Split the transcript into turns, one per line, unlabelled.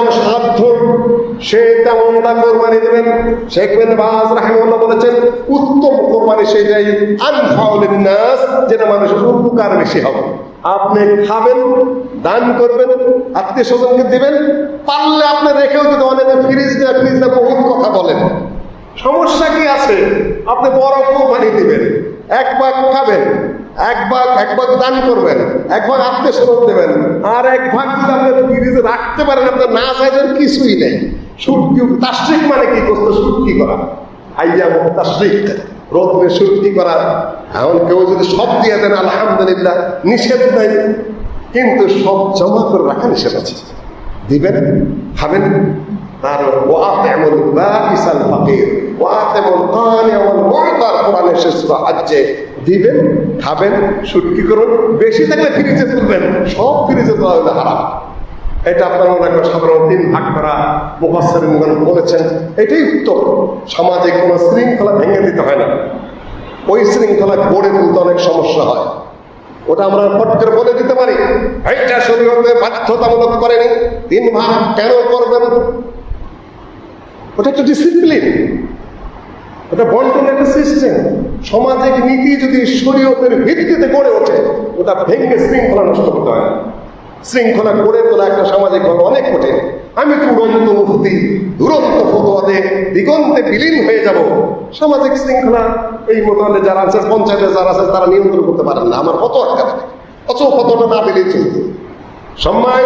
যেমন সাধ্য সে তেমনটা কোরবানি দেবেন। শেখ বিন বাজ রাহিমাহুল্লাহ বলেছেন, উত্তম কোরবানি সেটাই আনফাউলিন নাস যেটা মানুষের উপকার বেশি হবে। আপনি খাবেন, দান করবেন আত্মীয় স্বজনকে দিবেন, পারলে আপনি রেখেও যদি অনেকে ফ্রিজ দেয় ফ্রিজ দেয় বহুত কথা বলেন। সমস্যা কি আছে? আপনি বড় কোরবানি দিবেন। এক ভাগ খাবেন এক ভাগ এক ভাগ দান করবেন এক ভাগ আত্মীয় স্বজন দেবেন, আর এক ভাগ যদি আপনি ফ্রিজে রাখতে পারেন, আপনার না চাইছেন কিছুই নেই। সুটকি তাস্ত্রিক মানে কি? করতো সুটকি করা। আইয়া তাস্ত্রিক রোদ্রে সুটকি করা। এখন কেউ যদি সব দিয়ে দেন, আলহামদুলিল্লাহ, নিষেধ নাই। কিন্তু সব জমা করে রাখা নিষেধ আছে। দিবেন, খাবেন। দিবেন করুন, বেশি সব এটা আপনার তিন ভাগ করা বলেছেন, এটাই উত্তর সমাজে কোনো শৃঙ্খলা ভেঙে দিতে হয় না। ওই শৃঙ্খলা গড়ে তুলতে অনেক সমস্যা হয়। ওটা আমরা ফট করে বলে দিতে পারি। এইটা শরীরতে বাধ্যতামূলক করেনি। তিন ভাগ কেন করবেন? ওটা একটা ডিসিপ্লিন ওটা বন্টন একটা সিস্টেম সামাজিক নীতি যদি শরীয়তের ভিত্তিতে গড়ে ওঠে, ওটা ভেঙে শৃঙ্খলা নষ্ট করতে হয়। শৃঙ্খলা গড়ে তোলা একটা সামাজিক ভাবে অনেক কঠিন। আমি তুরন্ত মুক্তি দুরন্ত ফতোয়াতে, দিগন্তে বিলীন হয়ে যাব। সামাজিক শৃঙ্খলা, এই মোতালে যারা আছে, পঞ্চায়েতে যারা আছে, তারা নিয়ন্ত্রণ করতে পারেন না। আমার কত আটকাবে অত কতটা না দিলেই চলতো সম্মান